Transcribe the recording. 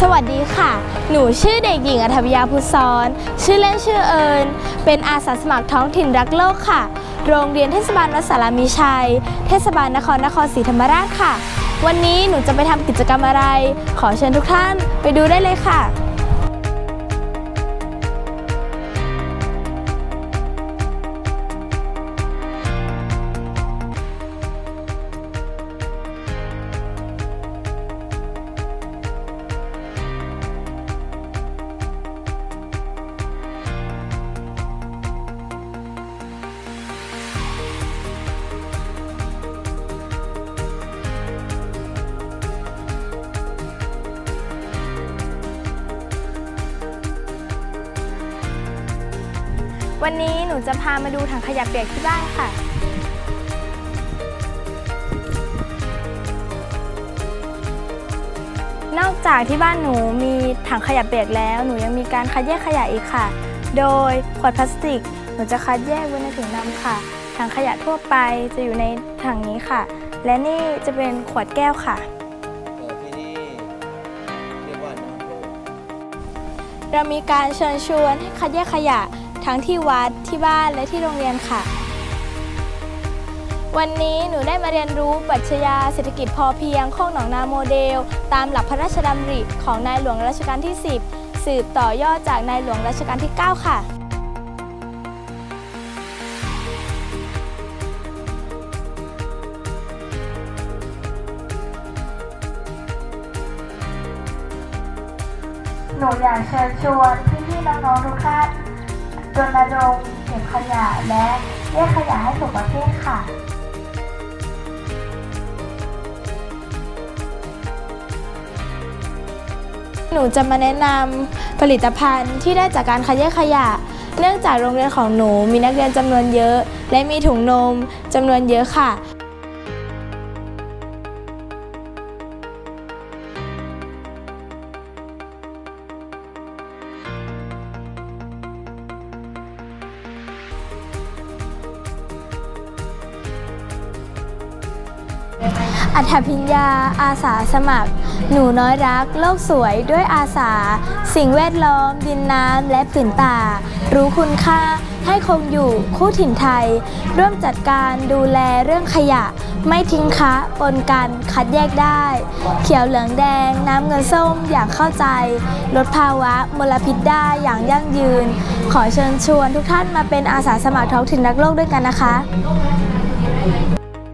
สวัสดีค่ะ หนูชื่อเด็กหญิงอัธวิยาพุทธซ้อน ชื่อเล่นชื่อเอิญ เป็นอาสาสมัครท้องถิ่นรักโลกค่ะ โรงเรียนเทศบาลวัดสารมีชัย เทศบาลนครนครศรีธรรมราชค่ะ วันนี้หนูจะไปทำกิจกรรมอะไร ขอเชิญทุกท่านไปดูได้เลยค่ะ วันนี้หนูจะพามาดูถังขยะเปียกที่บ้านค่ะ นอกจากที่บ้านหนูมีถังขยะเปียกแล้ว หนูยังมีการคัดแยกขยะอีกค่ะ โดยขวดพลาสติก หนูจะคัดแยกไว้ในถุงดำค่ะ ถังขยะทั่วไปจะอยู่ในถังนี้ค่ะ และนี่จะเป็นขวดแก้วค่ะ เปิดที่นี่เรียกว่าน้ำพุเรามีการเชิญชวนให้คัดแยกขยะ ทั้งที่วัดที่บ้านและที่โรงเรียนค่ะ วันนี้หนูได้มาเรียนรู้ปรัชญาเศรษฐกิจพอเพียงของหนองนาโมเดล ตามหลักพระราชดำริของนายหลวงรัชกาลที่ 10 สืบต่อยอดจากนายหลวงรัชกาลที่ 9 ค่ะหนูอยากเชิญชวนพี่ๆน้องๆทุกท่าน รณรงค์เก็บขยะและแยกขยะให้ถูกประเภทค่ะหนูจะมาแนะนำผลิตภัณฑ์ที่ได้จากการคัดแยกขยะ เนื่องจากโรงเรียนของหนูมีนักเรียนจำนวนเยอะ และมีถุงนมจำนวนเยอะค่ะ อัธพิญญา อาสาสมัคร หนูน้อยรัก โลกสวยด้วยอาสา สิ่งแวดล้อม ดินน้ำและผืนป่า รู้คุณค่าให้คงอยู่คู่ถิ่นไทย ร่วมจัดการดูแลเรื่องขยะ ไม่ทิ้งคะปนกันคัดแยกได้ เขียวเหลืองแดง น้ำเงินส้มอย่างเข้าใจ ลดภาวะมลพิษได้อย่างยั่งยืน ขอเชิญชวนทุกท่านมาเป็นอาสาสมัครท้องถิ่นรักโลกด้วยกันนะคะ